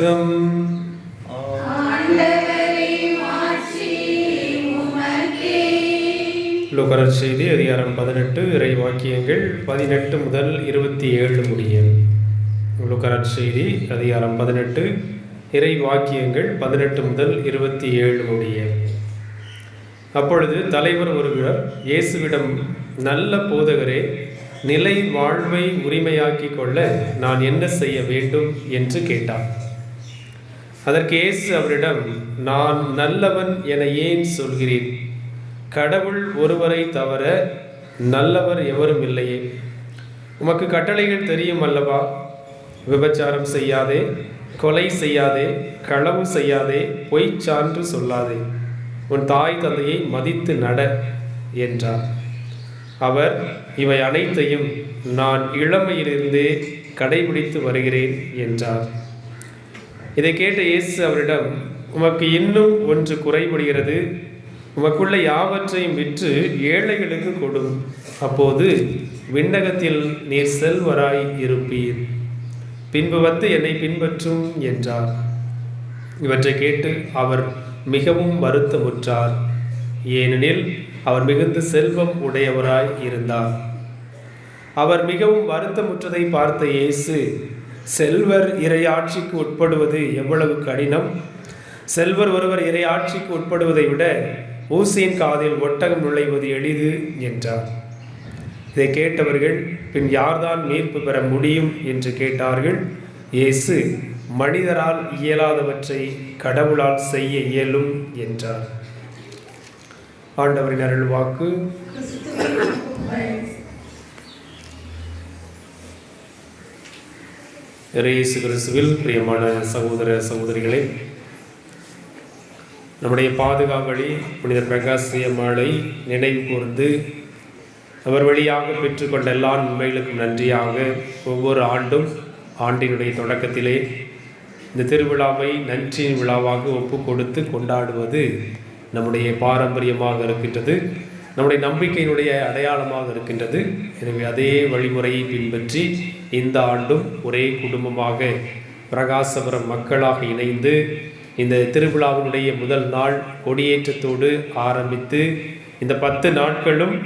நற்செய்திலிருந்து லுகரர் செய்தி அதிகாரம் பதினெட்டு இறை வாக்கியங்கள் பதினெட்டு முதல் இருபத்தி ஏழு முடியும் லுகரர் செய்தி அதிகாரம் பதினெட்டு இறை வாக்கியங்கள் பதினெட்டு முதல் இருபத்தி ஏழு முடிய. அப்பொழுது தலைவர் ஒருவர் இயேசுவிடம் நல்ல போதகரே நிலை வாழ்வை உரிமையாக்கிக் கொள்ள நான் என்ன செய்ய வேண்டும்? என்று கேட்டார். அதற்கு இயேசு அவரிடம் நான் நல்லவன் என ஏன் சொல்கிறேன்? கடவுள் ஒருவரை தவிர நல்லவர் எவரும் இல்லையே. உமக்கு கட்டளைகள் தெரியும் அல்லவா? விபச்சாரம் செய்யாதே கொலை செய்யாதே களவு செய்யாதே பொய் சான்று சொல்லாதே. உன் தாய் தந்தையை மதித்து நட என்றார். அவர் இவை அனைத்தையும் நான் இளமையிலிருந்தே கடைபிடித்து வருகிறேன் என்றார். இதை கேட்ட இயேசு அவரிடம் உமக்கு இன்னும் ஒன்று குறைபடுகிறது. உமக்குள்ள யாவற்றையும் விற்று ஏழைகளுக்கு கொடும் அப்போது விண்ணகத்தில் நீர் செல்வராய் இருப்பீர். பின்பு வந்து என்னை பின்பற்றும் என்றார். இவற்றை கேட்டு அவர் மிகவும் வருத்தமுற்றார். ஏனெனில் அவர் மிகுந்த செல்வம் உடையவராய் இருந்தார். அவர் மிகவும் வருத்தமுற்றதை பார்த்த இயேசு செல்வர் இறையாட்சிக்கு உட்படுவது எவ்வளவு கடினம்? செல்வர் ஒருவர் இறையாட்சிக்கு உட்படுவதை விட ஊசியின் காதில் ஒட்டகம் நுழைவது எளிது என்றார். இதை கேட்டவர்கள் பின் யார்தான் மீட்பு பெற முடியும் என்று கேட்டார்கள். இயேசு மனிதரால் இயலாதவற்றை கடவுளால் செய்ய இயலும் என்றார். ஆண்டவரின் அருள் இறையேசு கிறிஸ்துவில் பிரியமான சகோதர சகோதரிகளே நம்முடைய பாதுகாவலி புனித பிரகாசிய நினைவு கூர்ந்து அவர் வழியாக பெற்றுக்கொண்ட எல்லா நன்மைகளுக்கும் நன்றியாக ஒவ்வொரு ஆண்டும் ஆண்டினுடைய தொடக்கத்திலே இந்த திருவிழாவை நன்றியின் விழாவாக ஒப்பு கொடுத்து கொண்டாடுவது நம்முடைய பாரம்பரியமாக இருக்கின்றது நம்முடைய நம்பிக்கையினுடைய அடையாளமாக இருக்கின்றது. எனவே அதே வழிமுறையை பின்பற்றி இந்த ஆண்டும் ஒரே குடும்பமாக பிரகாசபுரம் மக்களாக இணைந்து இந்த திருவிழாவினுடைய முதல் நாள் கொடியேற்றத்தோடு ஆரம்பித்து இந்த பத்து நாட்களும்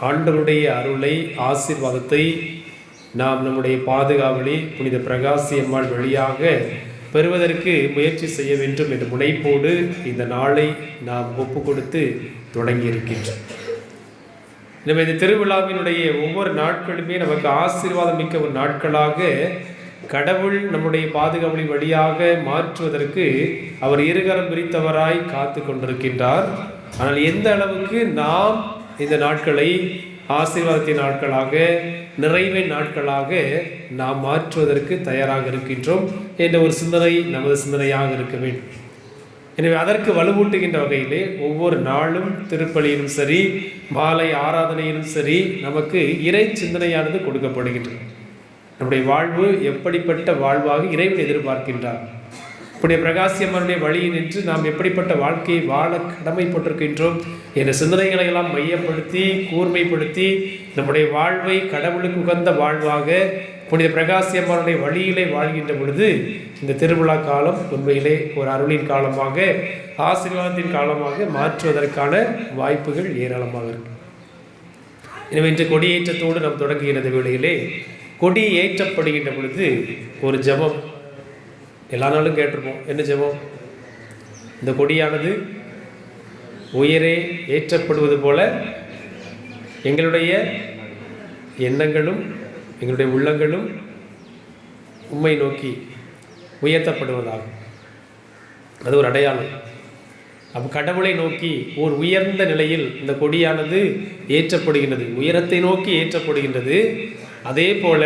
ஆண்டவருடைய அருளை ஆசீர்வாதத்தை நாம் நம்முடைய பாதுகாவலி புனித பிரகாசி அம்மாள் வழியாக பெறுவதற்கு முயற்சி செய்ய வேண்டும் என்ற முனைப்போடு இந்த நாளை நாம் ஒப்பு கொடுத்து தொடங்கியிருக்கின்றோம். எனவே இந்த திருவிழாவினுடைய ஒவ்வொரு நாட்களுமே நமக்கு ஆசீர்வாதம் மிக்க ஒரு நாட்களாக கடவுள் நம்முடைய பாதுகாவலின் வழியாக மாற்றுவதற்கு அவர் இருகரம் பிரித்தவராய் காத்து கொண்டிருக்கின்றார். ஆனால் எந்த அளவுக்கு நாம் இந்த நாட்களை ஆசீர்வாதத்தின் நாட்களாக நிறைவின் நாட்களாக நாம் மாற்றுவதற்கு தயாராக இருக்கின்றோம் என்ற ஒரு சிந்தனை நமது சிந்தனையாக இருக்க வேண்டும். எனவே அதற்கு வலுவூட்டுகின்ற வகையிலே ஒவ்வொரு நாளும் திருப்பலியிலும் சரி மாலை ஆராதனையிலும் சரி நமக்கு இறை சிந்தனையானது கொடுக்கப்படுகின்றது. நம்முடைய வாழ்வு எப்படிப்பட்ட வாழ்வாக இறைவன் எதிர்பார்க்கின்றார் இப்படி பிரகாசியம்மனுடைய வழியில் நின்று நாம் எப்படிப்பட்ட வாழ்க்கையை வாழ கடமைப்பட்டிருக்கின்றோம் என்ற சிந்தனைகளை எல்லாம் மையப்படுத்தி கூர்மைப்படுத்தி நம்முடைய வாழ்வை கடவுளுக்கு உகந்த வாழ்வாக புனித பிரகாசியம்மனுடைய வழியிலே வாழ்கின்ற பொழுது இந்த திருவிழா காலம் உண்மையிலே ஒரு அருளின் காலமாக ஆசீர்வாதத்தின் காலமாக மாற்றுவதற்கான வாய்ப்புகள் ஏராளமாக இருக்கு. எனவே இன்று கொடியேற்றத்தோடு நாம் தொடங்குகின்ற வேளையிலே கொடி ஏற்றப்படுகின்ற பொழுது ஒரு ஜெபம். எல்லா நாளும் கேட்டிருப்போம் என்ன ஜெபம்? இந்த கொடியானது உயரே ஏற்றப்படுவது போல எங்களுடைய எண்ணங்களும் எங்களுடைய உள்ளங்களும் உண்மை நோக்கி உயர்த்தப்படுவதாகும். அது ஒரு அடையாளம். அப்போ கடவுளை நோக்கி ஓர் உயர்ந்த நிலையில் இந்த கொடியானது ஏற்றப்படுகின்றது உயரத்தை நோக்கி ஏற்றப்படுகின்றது. அதே போல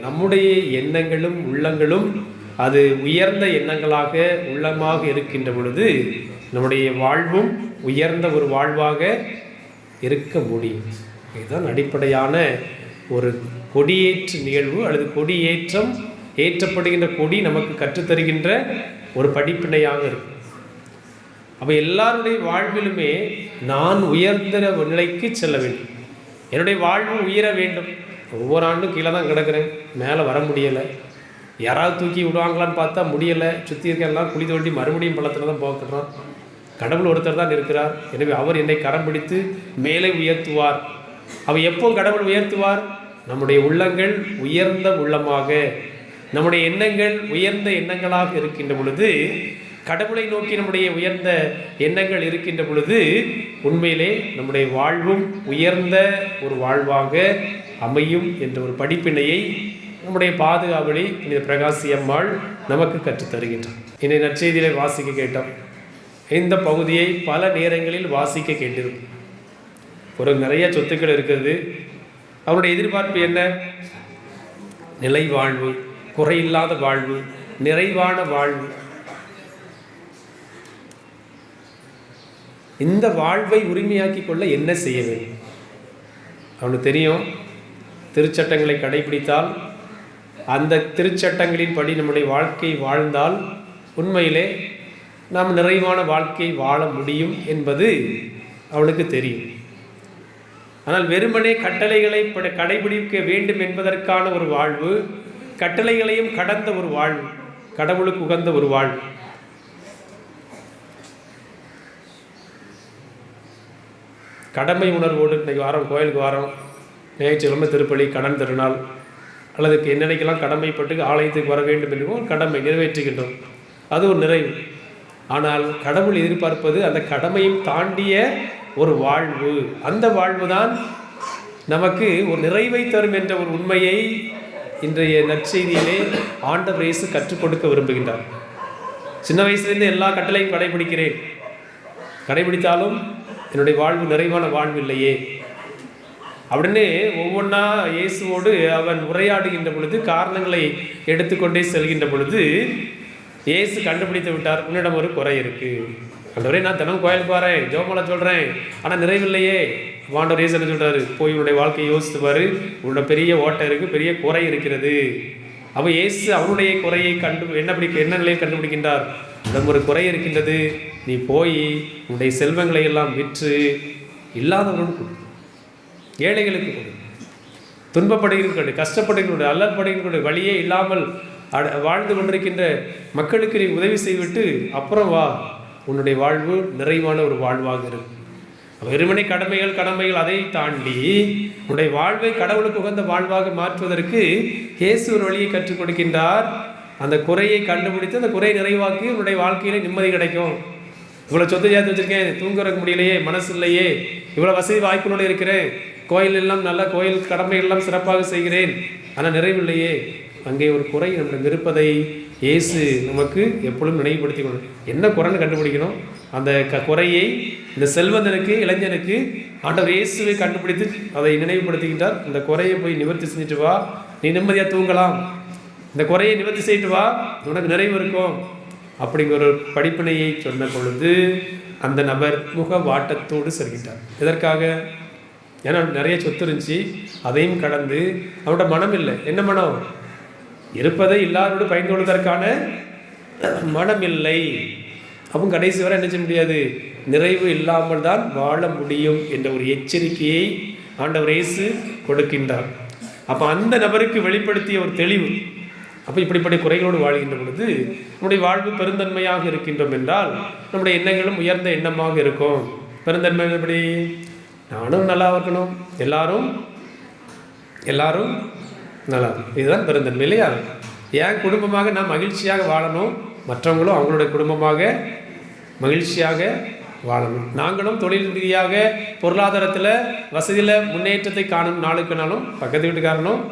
நம்முடைய எண்ணங்களும் உள்ளங்களும் அது உயர்ந்த எண்ணங்களாக உள்ளமாக இருக்கின்ற பொழுது நம்முடைய வாழ்வும் உயர்ந்த ஒரு வாழ்வாக இருக்க முடியும். இதுதான் அடிப்படையான ஒரு கொடியேற்று நிகழ்வு அல்லது கொடியேற்றம் ஏற்றப்படுகின்ற கொடி நமக்கு கற்றுத்தருகின்ற ஒரு படிப்பினையாக இருக்கும் அப்போ எல்லாருடைய வாழ்விலுமே நான் உயர்ந்த நிலைக்கு செல்ல வேண்டும். என்னுடைய வாழ்வு உயர வேண்டும். ஒவ்வொரு ஆண்டும் கீழே தான் கிடக்கிறேன். மேலே வர முடியலை. யாராவது தூக்கி விடுவாங்களான்னு பார்த்தா முடியலை. சுற்றி இருக்க எல்லாம் குழி தோண்டி மறுபடியும் பள்ளத்தில் தான் போக்குறோம் கடவுள் ஒருத்தர் தான் இருக்கிறார். எனவே அவர் என்னை கரம் பிடித்து மேலே உயர்த்துவார். அவர் எப்போ கடவுள் உயர்த்துவார்? நம்முடைய உள்ளங்கள் உயர்ந்த உள்ளமாக நம்முடைய எண்ணங்கள் உயர்ந்த எண்ணங்களாக இருக்கின்ற பொழுது கடவுளை நோக்கி நம்முடைய உயர்ந்த எண்ணங்கள் இருக்கின்ற பொழுது உண்மையிலே நம்முடைய வாழ்வும் உயர்ந்த ஒரு வாழ்வாக அமையும் என்ற ஒரு படிப்பினையை நம்முடைய பாதுகாவலி இந்த பிரகாசி அம்மாள் நமக்கு கற்றுத் தருகின்றார். இன்றைய நற்செய்தியிலே வாசிக்க கேட்டோம் இந்த பகுதியை பல நேரங்களில் வாசிக்க கேட்டிருக்கும் ஒரு நிறைய சொத்துக்கள் இருக்கிறது. அவருடைய எதிர்பார்ப்பு என்ன? நிலை வாழ்வு குறையில்லாத வாழ்வு நிறைவான வாழ்வு. இந்த வாழ்வை உரிமையாக்கி கொள்ள என்ன செய்ய வேண்டும்? அவனுக்கு தெரியும் திருச்சட்டங்களை கடைபிடித்தால் அந்த திருச்சட்டங்களின் படி நம்முடைய வாழ்க்கை வாழ்ந்தால் உண்மையிலே நாம் நிறைவான வாழ்க்கை வாழ முடியும் என்பது அவனுக்கு தெரியும். ஆனால் வெறுமனே கட்டளைகளை கடைபிடிக்க வேண்டும் என்பதற்கான ஒரு வாழ்வு கட்டளைகளையும் கடந்த ஒரு வாழ்வு கடவுளுக்கு உகந்த ஒரு வாழ்வு கடமை உணர்வோடு இன்றைக்கு வாரம் கோயிலுக்கு வாரம் ஞாயிற்றுக்கிழமை திருப்பலி கடன் திருநாள் அல்லது என்னென்னைக்கெல்லாம் கடமைப்பட்டு ஆலயத்துக்கு வர வேண்டும் என்றும் ஒரு கடமை நிறைவேற்றுகின்றோம். அது ஒரு நிறைவு. ஆனால் கடவுள் எதிர்பார்ப்பது அந்த கடமையும் தாண்டிய ஒரு வாழ்வு. அந்த வாழ்வு தான் நமக்கு ஒரு நிறைவை தரும் என்ற ஒரு உண்மையை இன்றைய நற்செய்தியிலே ஆண்டவர் இயேசு கற்றுக் கொடுக்க விரும்புகின்றார். சின்ன வயசுலேருந்து எல்லா கட்டளையும் கடைபிடிக்கிறேன். கடைபிடித்தாலும் என்னுடைய வாழ்வு நிறைவான வாழ்வு இல்லையே அப்படின்னு ஒவ்வொன்றா இயேசுவோடு அவன் உரையாடுகின்ற பொழுது காரணங்களை எடுத்துக்கொண்டே செல்கின்ற பொழுது இயேசு கண்டுபிடித்து விட்டார். உன்னிடம் ஒரு குறை இருக்குது ஆண்டவரே நான் தினம் கோயிலுக்கு வரேன். ஜோமலை சொல்கிறேன் ஆனால் நிறைவில்லையே. வாண்டவர் இயேசு என்ன சொல்கிறாரு போய் உன்னுடைய வாழ்க்கையை யோசித்து பாரு உன்னோட பெரிய ஓட்டை இருக்குது பெரிய குறை இருக்கிறது. அப்போ இயேசு அவனுடைய குறையை கண்டு என்ன பிடிக்க என்ன நிலையை கண்டுபிடிக்கின்றார்? உடம்பு ஒரு குறை இருக்கின்றது. நீ போய் உன்னுடைய செல்வங்களை எல்லாம் விற்று இல்லாதவர்களுக்கு கொடு. ஏழைகளுக்கு கொடு. துன்பப்படுகின்ற கஷ்டப்படுகின்ற அல்லற்படுகின்ற வழியே இல்லாமல் வாழ்ந்து கொண்டிருக்கின்ற மக்களுக்கு நீ உதவி செய்துவிட்டு அப்புறம் வா. உன்னுடைய வாழ்வு நிறைவான ஒரு வாழ்வாக இருக்கும். வெறுமனை கடமைகள் கடமைகள் அதை தாண்டி உன்னுடைய வாழ்வை கடவுளுக்கு உகந்த வாழ்வாக மாற்றுவதற்கு இயேசு ஒரு வழியை கற்றுக் கொடுக்கின்றார். அந்த குறையை கண்டுபிடித்து அந்த குறையை நிறைவாக்கி உன்னுடைய வாழ்க்கையில நிம்மதி கிடைக்கும். இவ்வளோ சொத்து சேர்த்து வச்சுருக்கேன் தூங்குறதுக்கு முடியலையே மனசு இல்லையே இவ்வளோ வசதி வாய்ப்புகளோடு இருக்கிறேன் கோயில் எல்லாம் நல்ல கோயில் கடமைகள் எல்லாம் சிறப்பாக செய்கிறேன் ஆனால் நிறைவில்லையே அங்கே ஒரு குறை நம்மிடம் இருப்பதை இயேசு நமக்கு எப்பொழுதும் நினைவுபடுத்தி கொண்டு என்ன குறைன்னு கண்டுபிடிக்கணும்? அந்த க குறையை இந்த செல்வந்தனுக்கு இளைஞனுக்கு ஆண்டவர் இயேசுவை கண்டுபிடித்து அதை நினைவுபடுத்துகின்றார். இந்த குறையை போய் நிவர்த்தி செஞ்சுட்டு வா. நீ நிம்மதியாக தூங்கலாம். இந்த குறையை நிவர்த்தி செய்துட்டு வா. உனக்கு நிறைவு இருக்கும். அப்படிங்கிற ஒரு படிப்பினையை சொன்ன பொழுது அந்த நபர் முக வாட்டத்தோடு செல்கின்றார். எதற்காக? ஏன்னா நிறைய சொத்து இருந்துச்சு. அதையும் கடந்து அவனோட மனம் இல்லை. என்ன மனம்? இருப்பதை இல்லாதோடு பயந்து கொள்வதற்கான மனம் இல்லை அப்போ கடைசி வரை என்ன செய்ய முடியாது? நிறைவு இல்லாமல் தான் வாழ முடியும் என்ற ஒரு எச்சரிக்கையை ஆண்டவர் இயேசு கொடுக்கின்றார். அப்போ அந்த நபருக்கு வெளிப்படுத்திய ஒரு தெளிவு அப்போ இப்படிப்பட்ட குறைகளோடு வாழ்கின்ற பொழுது நம்முடைய வாழ்வு பெருந்தன்மையாக இருக்கின்றோம் என்றால் நம்முடைய எண்ணங்களும் உயர்ந்த எண்ணமாக இருக்கும். பெருந்தன்மை எப்படி? நானும் நல்லா இருக்கணும். எல்லாரும் எல்லாரும் நல்லா இதுதான் பிறந்த நிலையாக என் குடும்பமாக நான் மகிழ்ச்சியாக வாழணும்? மற்றவங்களும் அவங்களுடைய குடும்பமாக மகிழ்ச்சியாக வாழணும். நாங்களும் தொழில் ரீதியாக பொருளாதாரத்தில் வசதியில் முன்னேற்றத்தை காணும் நாளுக்கு நாளும் பக்கத்து வீட்டுக்காரனும்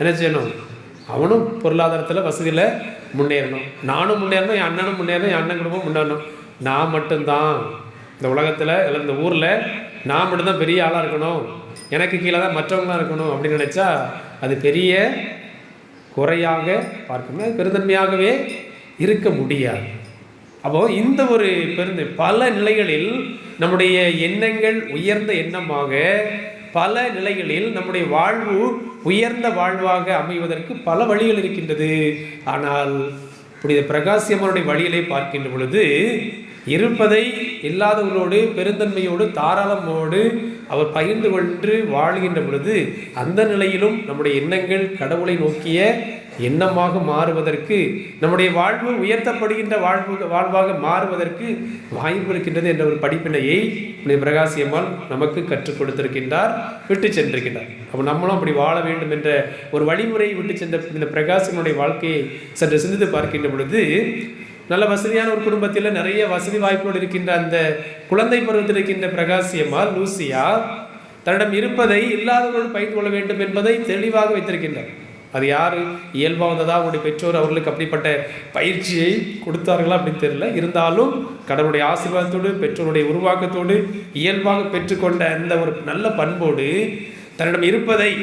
என்ன செய்யணும்? அவனும் பொருளாதாரத்தில் வசதியில் முன்னேறணும். நானும் முன்னேறணும் என் அண்ணனும் முன்னேறணும் என் அண்ணன் குடும்பம் முன்னேறணும். நான் மட்டும்தான். இந்த உலகத்தில் இல்லை இந்த ஊரில் நான் மட்டும்தான் பெரிய ஆளாக இருக்கணும். எனக்கு கீழே தான் மற்றவங்களாம் இருக்கணும் அப்படின்னு நினச்சா அது பெரிய குறையாக பார்க்கணும் பெருந்தன்மையாகவே இருக்க முடியாது. அப்போது இந்த ஒரு பெருந்த பல நிலைகளில் நம்முடைய எண்ணங்கள் உயர்ந்த எண்ணமாக பல நிலைகளில் நம்முடைய வாழ்வு உயர்ந்த வாழ்வாக அமைவதற்கு பல வழிகள் இருக்கின்றது. ஆனால் புனித பிரகாசியம்மனுடைய வழிகளை பார்க்கின்ற பொழுது இருப்பதை இல்லாதவர்களோடு பெருந்தன்மையோடு தாராளமோடு அவர் பகிர்ந்து கொண்டு வாழ்கின்ற பொழுது அந்த நிலையிலும் நம்முடைய எண்ணங்கள் கடவுளை நோக்கிய எண்ணமாக மாறுவதற்கு நம்முடைய வாழ்வு உயர்த்தப்படுகின்ற வாழ்வு வாழ்வாக மாறுவதற்கு வாய்ப்பு இருக்கின்றது என்ற ஒரு படிப்பினையை புனித பிரகாசியம்மாள் நமக்கு கற்றுக் கொடுத்திருக்கின்றார் விட்டு சென்றிருக்கின்றார். அப்போ நம்மளும் அப்படி வாழ வேண்டும் என்ற ஒரு வழிமுறையை விட்டு சென்ற இந்த பிரகாசனுடைய வாழ்க்கையை சற்று சிந்தித்து பார்க்கின்ற பொழுது நல்ல வசதியான ஒரு குடும்பத்தில் நிறைய வசதி வாய்ப்புகள் இருக்கின்ற அந்த குழந்தை பருவத்தில் இருக்கின்ற பிரகாசியம்மாள் லூசியா தன்னிடம் இருப்பதை இல்லாதவர்களோடு பயிர் கொள்ள வேண்டும் என்பதை தெளிவாக வைத்திருக்கின்றார் அது யார்? இயல்பாக வந்ததா? அவருடைய பெற்றோர் அவர்களுக்கு அப்படிப்பட்ட பயிற்சியை கொடுத்தார்களா அப்படின்னு தெரியல. இருந்தாலும் கடவுளுடைய ஆசீர்வாதத்தோடு பெற்றோருடைய உருவாக்கத்தோடு இயல்பாக பெற்றுக்கொண்ட அந்த ஒரு நல்ல பண்போடு தன்னிடம் இருப்பதை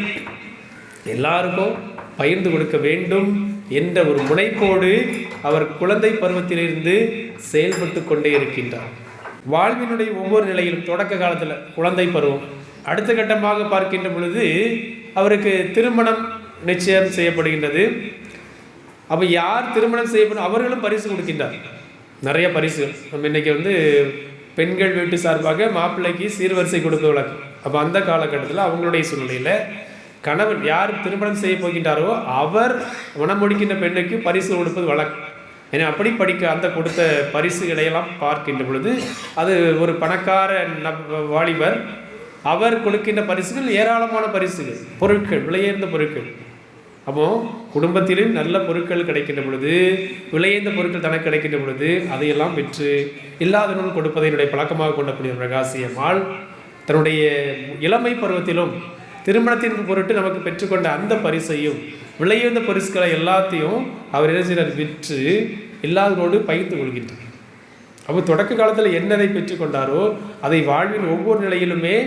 எல்லாருக்கும் பகிர்ந்து கொடுக்க வேண்டும். என்ற ஒரு முனைப்போடு அவர் குழந்தை பருவத்திலிருந்து செயல்பட்டு கொண்டே இருக்கின்றார். வாழ்வினுடைய ஒவ்வொரு நிலையிலும் தொடக்க காலத்தில் குழந்தை பருவம். அடுத்த கட்டமாக பார்க்கின்ற பொழுது அவருக்கு திருமணம் நிச்சயம் செய்யப்படுகின்றது. அப்போ யார் திருமணம் செய்யப்படும் அவர்களும் பரிசு கொடுக்கின்றார். நிறைய பரிசு நம்ம இன்றைக்கி வந்து பெண்கள் வீட்டு சார்பாக மாப்பிள்ளைக்கு சீர்வரிசை கொடுக்க வழக்கம். அப்போ அந்த காலகட்டத்தில் அவங்களுடைய சூழ்நிலையில் கணவன் யார் திருமணம் செய்ய போகின்றாரோ அவர் மனம் முடிக்கின்ற பெண்ணுக்கு பரிசு கொடுப்பது வழக்கம். ஏன்னா அப்படி படிக்க அந்த கொடுத்த பரிசுகளையெல்லாம் பார்க்கின்ற பொழுது அது ஒரு பணக்கார வாலிபர் அவர் கொடுக்கின்ற பரிசுகள் ஏராளமான பரிசுகள் பொருட்கள் விலையேர்ந்த பொருட்கள். அப்போ குடும்பத்திலும் நல்ல பொருட்கள் கிடைக்கின்ற பொழுது விலையேந்த பொருட்கள் தனக்கு கிடைக்கின்ற பொழுது அதையெல்லாம் விற்று இல்லாதவர்கள் கொடுப்பதை என்னுடைய பழக்கமாக கொண்டக்கூடிய பிரகாசியம்மாள் தன்னுடைய இளமை பருவத்திலும் திருமணத்தின் பொருட்டு நமக்கு பெற்றுக்கொண்ட அந்த பரிசையும் விலையுயர்ந்த பரிசுகளை எல்லாத்தையும் அவர் இளைஞர் விற்று இல்லாதவரோடு பகிர்ந்து கொள்கின்றார். அப்போ தொடக்க காலத்தில் என்னதை பெற்றுக்கொண்டாரோ அதை வாழ்வின் ஒவ்வொரு நிலையிலுமே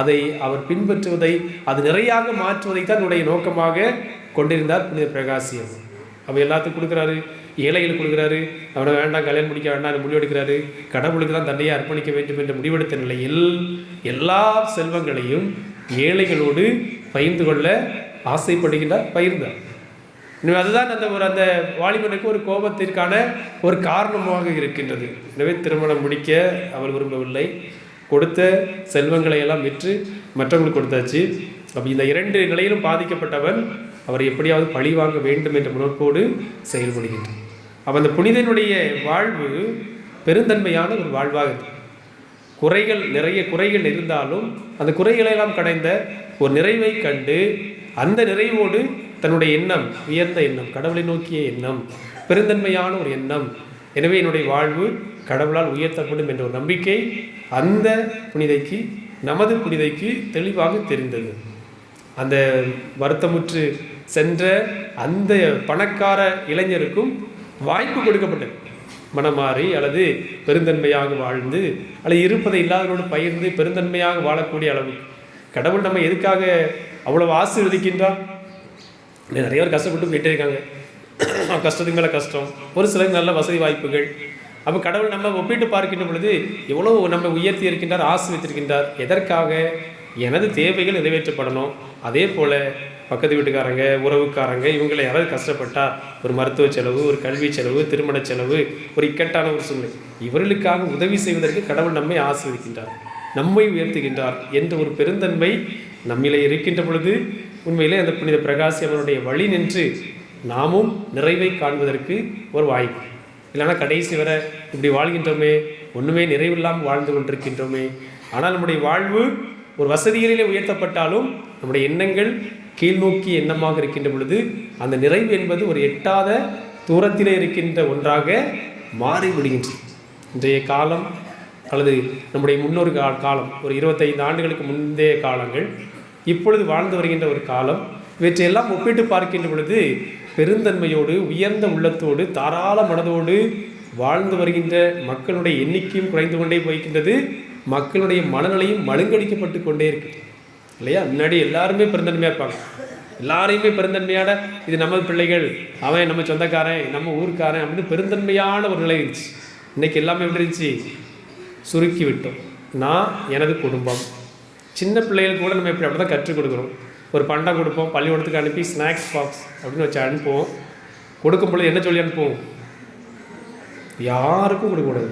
அதை அவர் பின்பற்றுவதை அது நிறையாக மாற்றுவதை தான் உடைய நோக்கமாக கொண்டிருந்தார் புனித பிரகாசியம். அவர் எல்லாத்துக்கும் கொடுக்குறாரு ஏழைகள் கொடுக்குறாரு அவனை வேண்டாம் கல்யாணம் முடிக்க வேண்டாம் முடிவெடுக்கிறாரு கடவுளுக்கு தான் தன்னையை அர்ப்பணிக்க வேண்டும் என்று முடிவெடுத்த நிலையில் எல்லா செல்வங்களையும் ஏழைகளோடு பகிர்ந்து கொள்ள ஆசைப்படுகின்றார் பகிர்ந்தார். எனவே அதுதான் அந்த ஒரு அந்த வாலிபனுக்கு ஒரு கோபத்திற்கான ஒரு காரணமாக இருக்கின்றது. எனவே திருமணம் முடிக்க அவர் விரும்பவில்லை. கொடுத்த செல்வங்களை எல்லாம் விற்று மற்றவங்களுக்கு கொடுத்தாச்சு. அப்போ இந்த இரண்டு நிலையிலும் பாதிக்கப்பட்டவன் அவர் எப்படியாவது பழி வாங்க வேண்டும் என்ற முன்னோக்கோடு செயல்படுகின்றார் அப்போ அந்த புனிதனுடைய வாழ்வு பெருந்தன்மையான ஒரு வாழ்வாக இருக்கு. குறைகள் நிறைய குறைகள் இருந்தாலும் அந்த குறைகளெல்லாம் கடைந்த ஒரு நிறைவை கண்டு அந்த நிறைவோடு தன்னுடைய எண்ணம் உயர்ந்த எண்ணம் கடவுளை நோக்கிய எண்ணம் பெருந்தன்மையான ஒரு எண்ணம். எனவே என்னுடைய வாழ்வு கடவுளால் உயர்த்தப்படும் என்ற ஒரு நம்பிக்கை அந்த புனிதைக்கு நமது புனிதைக்கு தெளிவாக தெரிந்தது. அந்த வருத்தமுற்று சென்ற அந்த பணக்கார இளைஞருக்கும் வாய்ப்பு கொடுக்கப்பட்டது. மனமாறி அல்லது பெருந்தன்மையாக வாழ்ந்து அல்லது இருப்பதை இல்லாதவரோடு பகிர்ந்து பெருந்தன்மையாக வாழக்கூடிய அளவு. கடவுள் நம்ம எதுக்காக அவ்வளோ ஆசீர்வதிக்கின்றார்? நிறைய பேர் கஷ்டப்பட்டு போயிட்டே இருக்காங்க கஷ்டத்துக்கு மேலே கஷ்டம். ஒரு சிலருக்கு நல்ல வசதி வாய்ப்புகள். அப்போ கடவுள் நம்ம ஒப்பிட்டு பார்க்கின்ற பொழுது எவ்வளோ நம்ம உயர்த்தி இருக்கின்றார் ஆசிரியத்திருக்கின்றார் எதற்காக? எனது தேவைகள் நிறைவேற்றப்படணும். அதே போல் பக்கத்து வீட்டுக்காரங்க உறவுக்காரங்க இவங்களை யாராவது கஷ்டப்பட்டா ஒரு மருத்துவ செலவு ஒரு கல்வி செலவு திருமண செலவு ஒரு இக்கட்டான ஒரு சூழ்நிலை. இவர்களுக்காக உதவி செய்வதற்கு கடவுள் நம்மை ஆசிரியக்கின்றார் நம்மை உயர்த்துகின்றார் என்ற ஒரு பெருந்தன்மை நம்மிலே இருக்கின்ற பொழுது உண்மையிலே அந்த புனித பிரகாசி அவனுடைய வழி நின்று நாமும் நிறைவை காண்பதற்கு ஒரு வாய்ப்பு. இல்லைன்னா கடைசி வரை இப்படி வாழ்கின்றோமே ஒன்றுமே நிறைவில்லாமல் வாழ்ந்து கொண்டிருக்கின்றோமே ஆனால் நம்முடைய வாழ்வு ஒரு வசதிகளிலே உயர்த்தப்பட்டாலும் நம்முடைய எண்ணங்கள் கீழ்நோக்கி எண்ணமாக இருக்கின்ற பொழுது அந்த நிறைவு என்பது ஒரு எட்டாத தூரத்திலே இருக்கின்ற ஒன்றாக மாறிவிடுகின்றது இன்றைய காலம் அல்லது நம்முடைய முன்னொரு காலம் ஒரு இருபத்தைந்து ஆண்டுகளுக்கு முந்தைய காலங்கள் இப்பொழுது வாழ்ந்து வருகின்ற ஒரு காலம் இவற்றையெல்லாம் ஒப்பிட்டு பார்க்கின்ற பொழுது பெருந்தன்மையோடு உயர்ந்த உள்ளத்தோடு தாராள மனதோடு வாழ்ந்து வருகின்ற மக்களுடைய எண்ணிக்கையும் குறைந்து கொண்டே போய்கின்றது மக்களுடைய மனநிலையும் மழுங்கடிக்கப்பட்டு கொண்டே இருக்கு இல்லையா? முன்னாடி எல்லாருமே பெருந்தன்மையாக இருப்பாங்க. எல்லாரையுமே பெருந்தன்மையான இது நம்ம பிள்ளைகள் அவன் நம்ம சொந்தக்காரன் நம்ம ஊருக்காரன் அப்படின்னு பெருந்தன்மையான ஒரு நிலை இருந்துச்சு. இன்றைக்கி எல்லாமே எப்படி இருந்துச்சு? சுருக்கி விட்டோம். நான் எனது குடும்பம். சின்ன பிள்ளைகளுக்கு கூட நம்ம எப்படி அப்படி தான் கற்றுக் கொடுக்குறோம் ஒரு பண்டம் கொடுப்போம் பள்ளிக்கூடத்துக்கு அனுப்பி ஸ்நாக்ஸ் பாக்ஸ் அப்படின்னு வச்சு அனுப்புவோம். கொடுக்கும் பொழுது என்ன சொல்லி அனுப்புவோம்? யாருக்கும் கொடுக்கக்கூடாது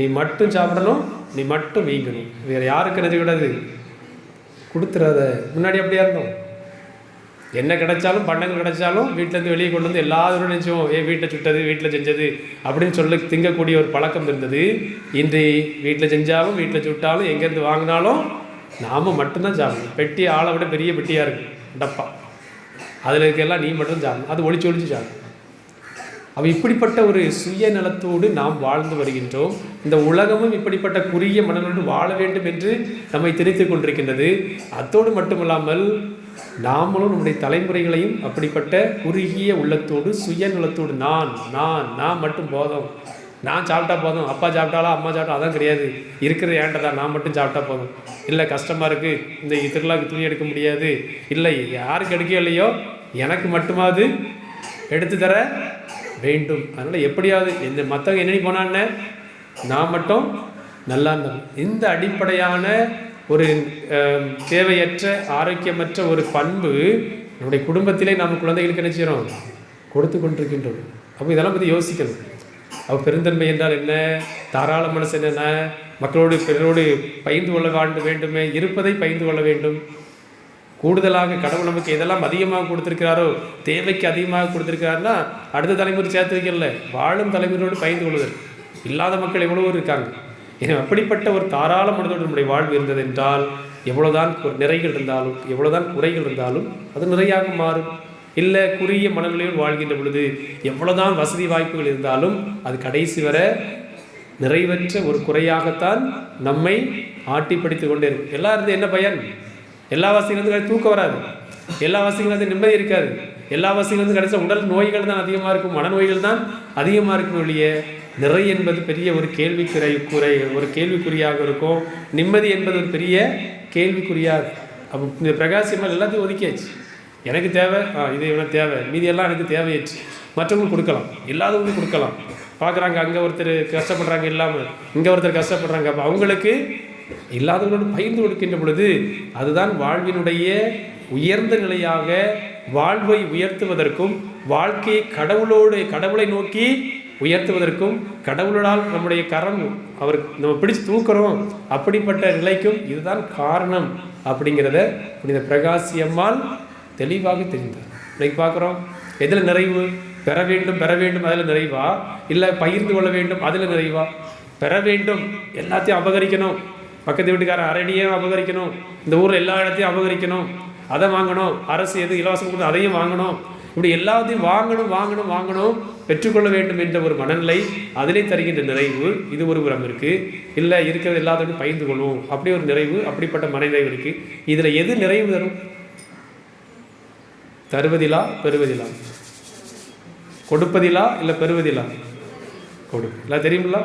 நீ மட்டும் சாப்பிடணும் நீ மட்டும் வீங்கணும். வேறு யாருக்கு நினைக்க கூடாது கொடுத்துறாத. முன்னாடி அப்படியா இருந்தோம்? என்ன கிடைச்சாலும் பண்டங்கள் கிடைச்சாலும் வீட்டிலேருந்து வெளியே கொண்டு வந்து எல்லாரும் நினச்சோம் ஏ வீட்டில் சுட்டது வீட்டில் செஞ்சது அப்படின்னு சொல்லி திங்கக்கூடிய ஒரு பழக்கம் இருந்தது. இன்று வீட்டில் செஞ்சாலும் வீட்டில் சுட்டாலும் எங்கேருந்து வாங்கினாலும் நாம் மட்டும்தான் சாப்பிடணும். பெட்டி ஆளை விட பெரிய பெட்டியாக இருக்கும் டப்பா அதில் இருக்கலாம் நீ மட்டும் சாப்பிடணும். அது ஒளிச்சு ஒழிச்சு சாப்பிடணும். அவள் இப்படிப்பட்ட ஒரு சுயநலத்தோடு நாம் வாழ்ந்து வருகின்றோம். இந்த உலகமும் இப்படிப்பட்ட குறுகிய மனநோடு வாழ வேண்டும் என்று நம்மை தெரிவித்துக் கொண்டிருக்கின்றது. அத்தோடு மட்டுமல்லாமல் நாமளும் நம்முடைய தலைமுறைகளையும் அப்படிப்பட்ட குறுகிய உள்ளத்தோடு சுயநலத்தோடு நான் நான் நான் மட்டும் போதும். நான் சாப்பிட்டா போதும். அப்பா சாப்பிட்டாலா அம்மா சாப்பிட்டா அதான் கிடையாது. இருக்கிறது ஏன்டதா தான் நான் மட்டும் சாப்பிட்டா போதும். இல்லை கஷ்டமாக இருக்குது இந்த திருவிழாவுக்கு துணி எடுக்க முடியாது. இல்லை யாருக்கு எடுக்க இல்லையோ எனக்கு மட்டுமாவது எடுத்து தர வேண்டும். அதனால் எப்படியாவது இந்த மற்றவங்க என்னென்னு போனான்னு? நான் மட்டும் நல்லா இருந்தோம் இந்த அடிப்படையான ஒரு தேவையற்ற ஆரோக்கியமற்ற ஒரு பண்பு நம்முடைய குடும்பத்திலே நாம் குழந்தைகளுக்கு என்ன செய்கிறோம் கொடுத்து கொண்டிருக்கின்றோம். அப்போ இதெல்லாம் பற்றி யோசிக்கணும். அவள் பெருந்தன்மை என்றால் என்ன? தாராள மனசு என்னென்ன மக்களோடு பிறரோடு பகிர்ந்து கொள்ள வாழ்ந்து வேண்டுமே. இருப்பதை பகிர்ந்து கொள்ள வேண்டும். கூடுதலாக கடவுள் நமக்கு எதெல்லாம் அதிகமாக கொடுத்துருக்கிறாரோ தேவைக்கு அதிகமாக கொடுத்திருக்கிறாருன்னா அடுத்த தலைமுறை சேர்த்து வைக்கல வாழும் தலைமுறையோடு பயந்து கொள்வதற்கு இல்லாத மக்கள் எவ்வளவோ இருக்காங்க. எனவே அப்படிப்பட்ட ஒரு தாராள மனதோடு நம்முடைய வாழ்வு இருந்தது என்றால் எவ்வளோதான் நிறைகள் இருந்தாலும் எவ்வளோதான் குறைகள் இருந்தாலும் அது நிறையாக மாறும். இல்லை குறுகிய மனநிலையில் வாழ்கின்ற பொழுது எவ்வளோதான் வசதி வாய்ப்புகள் இருந்தாலும் அது கடைசி வரை நிறைவற்ற ஒரு குறையாகத்தான் நம்மை ஆட்டிப்படுத்தி கொண்டே இருக்கும். எல்லாருந்து என்ன பயன்? எல்லா வசதிகளும் வந்து தூக்கம் வராது. எல்லா வசதிகளும் வந்து நிம்மதி இருக்காது. எல்லா வசதிகளும் வந்து உடல் நோய்கள் தான் அதிகமாக இருக்கும். மனநோய்கள் தான் அதிகமாக இருக்கும் ஒழிய நிறை என்பது பெரிய ஒரு கேள்விக்குறை குறை ஒரு கேள்விக்குறியாக இருக்கும். நிம்மதி என்பது ஒரு பெரிய கேள்விக்குறியாக அப்போ இந்த பிரகாசியமாக எல்லாத்தையும் ஒதுக்கியாச்சு. எனக்கு தேவை ஆ இது இவ்வளோ தேவை. மீதியெல்லாம் எனக்கு தேவையாச்சு. மற்றவங்களுக்கு கொடுக்கலாம். இல்லாதவங்களுக்கு கொடுக்கலாம். பார்க்குறாங்க அங்கே ஒருத்தர் கஷ்டப்படுறாங்க இல்லாமல் இங்கே ஒருத்தர் கஷ்டப்படுறாங்க. அப்போ அவங்களுக்கு இல்லாதவர்களோடு பகிர்ந்து கொடுக்கின்ற பொழுது அதுதான் வாழ்வினுடைய உயர்ந்த நிலையாக வாழ்வை உயர்த்துவதற்கும் வாழ்க்கையை கடவுளோடு கடவுளை நோக்கி உயர்த்துவதற்கும் கடவுளால் நம்முடைய கரம் அவர் நம்ம பிடிச்சு தூக்குறோம் அப்படிப்பட்ட நிலைக்கும் இதுதான் காரணம் அப்படிங்கிறத புனித பிரகாசியம்மாள் தெளிவாக தெரிந்தார். இன்னைக்கு பார்க்குறோம் எதில் நிறைவு? பெற வேண்டும் பெற வேண்டும் அதில் நிறைவா? இல்லை பகிர்ந்து கொள்ள வேண்டும் அதில் நிறைவா? பெற வேண்டும் எல்லாத்தையும் அபகரிக்கணும். பக்கத்து வீட்டுக்காரன் அரடியும் அபகரிக்கணும். இந்த ஊரில் எல்லா இடத்தையும் அபகரிக்கணும். அதை வாங்கணும். அரசு எது இலவசம் கொடுத்து அதையும் வாங்கணும். இப்படி எல்லாத்தையும் வாங்கணும் வாங்கணும் வாங்கணும். பெற்றுக்கொள்ள வேண்டும் என்ற ஒரு மனநிலை அதிலே தருகின்ற நிறைவு. இது ஒரு புறம் இருக்குது இல்லை இருக்கிறது எல்லாத்தையும் பகிர்ந்து கொள்வோம். அப்படி ஒரு நிறைவு அப்படிப்பட்ட மனநிறைவு இருக்குது இதில் எது நிறைவு தரும்? தருவதிலா பெறுவதிலா? கொடுப்பதிலா இல்லை பெறுவதிலா? கொடு. எல்லாம் தெரியுமில்ல?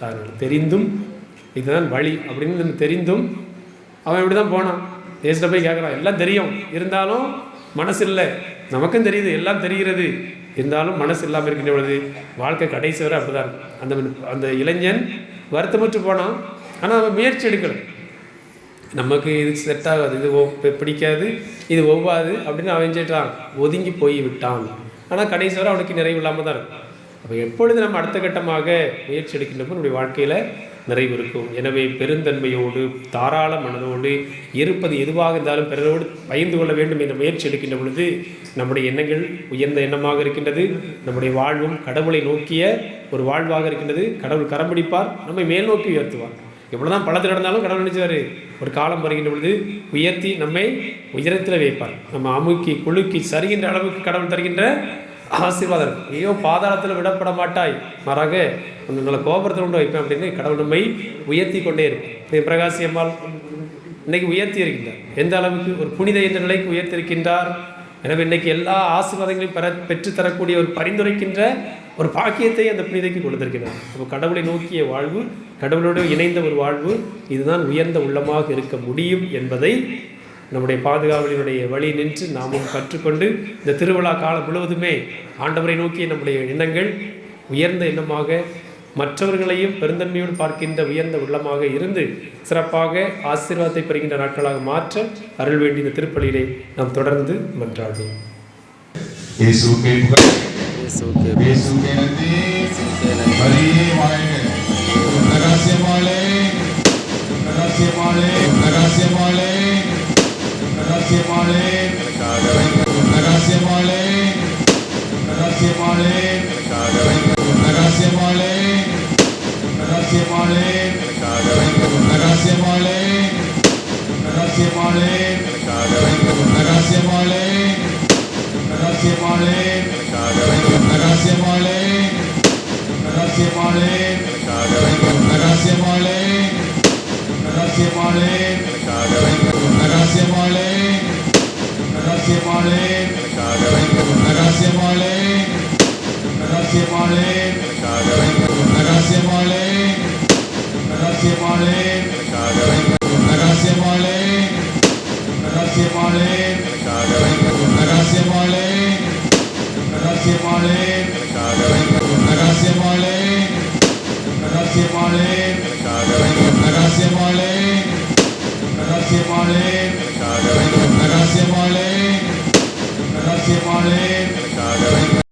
அதனால் தெரிந்தும் இதுதான் வழி அப்படின்னு தெரிந்தும் அவன் இப்படி தான் போனான். தேசத்தை போய் கேட்குறான் எல்லாம் தெரியும். இருந்தாலும் மனசு இல்லை நமக்கும் தெரியுது. எல்லாம் தெரிகிறது. இருந்தாலும் மனசு இல்லாமல் இருக்கின்ற பொழுது வாழ்க்கை கடைசி வரை அப்படிதான் இருக்கும். அந்த அந்த இளைஞன் வருத்தமுற்று போனான். ஆனால் அவன் முயற்சி எடுக்கணும் நமக்கு இது செட் ஆகாது. இது பிடிக்காது. இது ஒவ்வாது அப்படின்னு அவன் செய்கிறான் ஒதுங்கி போய் விட்டான். ஆனால் கடைசி வரை அவனுக்கு நிறைவு இல்லாமல் தான் இருக்கும். அப்போ எப்பொழுது நம்ம அடுத்த கட்டமாக முயற்சி எடுக்கின்றப்போ நம்முடைய வாழ்க்கையில் நிறைவிருக்கும். எனவே பெருந்தன்மையோடு தாராள மனதோடு இருப்பது எதுவாக இருந்தாலும் பிறரோடு பயந்து கொள்ள வேண்டும் என்ற முயற்சி எடுக்கின்ற பொழுது நம்முடைய எண்ணங்கள் உயர்ந்த எண்ணமாக இருக்கின்றது. நம்முடைய வாழ்வும் கடவுளை நோக்கிய ஒரு வாழ்வாக இருக்கின்றது. கடவுள் கரம் பிடிப்பார் நம்மை மேல் நோக்கி உயர்த்துவார். எவ்வளோதான் பள்ளத்தில் நடந்தாலும் கடவுள் நினைச்சாரு ஒரு காலம் வருகின்ற பொழுது உயர்த்தி நம்மை உயரத்தில் வைப்பார். நம்ம அமுக்கி குலுக்கி சரிகின்ற அளவுக்கு கடவுள் தருகின்ற ஆசீர்வாதம் ஐயோ பாதாளத்தில் விடப்பட மாட்டாய் மாறாக உங்களை கோபுரத்தில் கொண்டு வைப்பேன் அப்படின்னு கடவுள் நம்மை உயர்த்தி கொண்டே இருக்கும். பிரகாசி அம்மாள் இன்னைக்கு உயர்த்தி இருக்கின்றார். எந்த அளவுக்கு ஒரு புனித என்ற நிலைக்கு உயர்த்தியிருக்கின்றார் எனவே இன்னைக்கு எல்லா ஆசீர்வாதங்களையும் பெற பெற்றுத்தரக்கூடிய ஒரு பரிந்துரைக்கின்ற ஒரு பாக்கியத்தை அந்த புனிதைக்கு கொடுத்திருக்கிறார். அப்போ கடவுளை நோக்கிய வாழ்வு கடவுளோடு இணைந்த ஒரு வாழ்வு இதுதான் உயர்ந்த உள்ளமாக இருக்க முடியும் என்பதை நம்முடைய பாதுகாவலினுடைய வழி நின்று நாமும் கற்றுக்கொண்டு இந்த திருவிழா காலம் முழுவதுமே ஆண்டவரை நோக்கிய நம்முடைய எண்ணங்கள் உயர்ந்த எண்ணமாக மற்றவர்களையும் பெருந்தன்மையோடு பார்க்கின்ற உயர்ந்த உள்ளமாக இருந்து சிறப்பாக ஆசீர்வாதத்தை பெறுகின்ற நாட்களாக மாற்ற அருள் வேண்டிய இந்த திருப்பலியிலே நாம் தொடர்ந்து மன்றாடுவோம். இயேசுவுக்கே புகழ் இயேசுவுக்கு ನರಸಿಂಹಳೆ ನರಸಿಂಹಳೆ ನರಸಿಂಹಳೆ ನರಸಿಂಹಳೆ ನರಸಿಂಹಳೆ ನರಸಿಂಹಳೆ ನರಸಿಂಹಳೆ ನರಸಿಂಹಳೆ ನರಸಿಂಹಳೆ ನರಸಿಂಹಳೆ ನರಸಿಂಹಳೆ ನರಸಿಂಹಳೆ ರಹಸ್ಯ ಮಾಡಿ ರಹಸ್ಯ ಮಾಡಿ ರಹಸ್ಯ ಮಾಡಿ ರಹಸ್ಯ ಮಾಡಿ ರಹಸ್ಯ ಮಾಡಿ ರಹಸ್ಯ ಮಾಡಿ ರಹಸ್ಯ ಮಾಡಿ ರಹಸ್ಯ ಮಾಡಿ ರಹಸ್ಯ ಮಾಡಿ ರಹಸ್ಯ ಮಾಡಿ ರಹಸ್ಯ ಮಾಡಿ ರಹಸ್ಯ ಮಾಡಿ ರಹಸ್ಯ ಮಾಡಿ